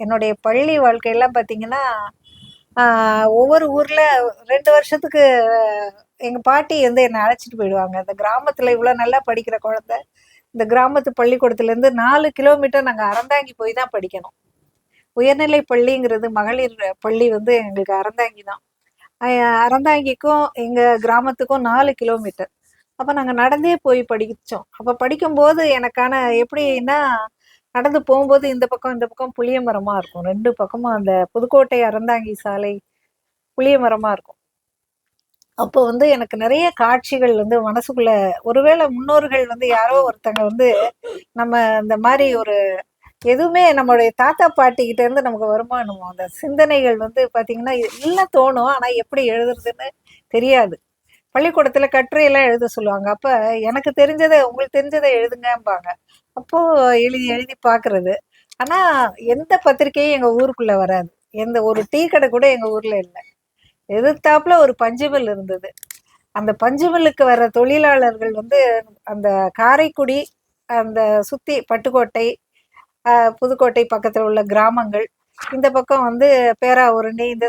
என்னுடைய பள்ளி வாழ்க்கையெல்லாம் பார்த்தீங்கன்னா ஒவ்வொரு ஊர்ல ரெண்டு வருஷத்துக்கு எங்க பாட்டி வந்து என்னை அழைச்சிட்டு போயிடுவாங்க. இந்த கிராமத்துல இவ்வளோ நல்லா படிக்கிற குழந்தை இந்த கிராமத்து பள்ளிக்கூடத்துல இருந்து நாலு கிலோமீட்டர் நாங்கள் அறந்தாங்கி போய் தான் படிக்கணும். உயர்நிலை பள்ளிங்கிறது மகளிர் பள்ளி வந்து எங்களுக்கு அறந்தாங்கி தான் அறந்தாங்கிக்கும் எங்க கிராமத்துக்கும் நாலு கிலோமீட்டர். அப்போ நாங்கள் நடந்தே போய் படித்தோம் அப்போ படிக்கும்போது எனக்கான எப்படின்னா நடந்து போகும்போது இந்த பக்கம் இந்த பக்கம் புளிய மரமா இருக்கும். ரெண்டு பக்கமும் அந்த புதுக்கோட்டை அறந்தாங்கி சாலை புளிய மரமா இருக்கும். அப்போ வந்து எனக்கு நிறைய காட்சிகள் வந்து மனசுக்குள்ள ஒருவேளை முன்னோர்கள் வந்து யாரோ ஒருத்தங்க வந்து நம்ம இந்த மாதிரி ஒரு எதுவுமே நம்மளுடைய தாத்தா பாட்டி கிட்ட இருந்து நமக்கு வருமானமோ அந்த சிந்தனைகள் வந்து பாத்தீங்கன்னா இல்லை தோணும். ஆனா எப்படி எழுதுறதுன்னு தெரியாது. பள்ளிக்கூடத்துல கட்டுரையெல்லாம் எழுத சொல்லுவாங்க. அப்ப எனக்கு தெரிஞ்சதை உங்களுக்கு தெரிஞ்சதை எழுதுங்கம்பாங்க. அப்போ எழுதி எழுதி பார்க்குறது ஆனா எந்த பத்திரிக்கையும் எங்க ஊருக்குள்ள வராது. எந்த ஒரு டீ கடை கூட எங்க ஊர்ல இல்லை. எதிர்த்தாப்புல ஒரு பஞ்சுமல் இருந்தது. அந்த பஞ்சுமில்லுக்கு வர்ற தொழிலாளர்கள் வந்து அந்த காரைக்குடி அந்த சுத்தி பட்டுக்கோட்டை ஆஹ், புதுக்கோட்டை பக்கத்துல உள்ள கிராமங்கள் இந்த பக்கம் வந்து பேராவூரணி இந்த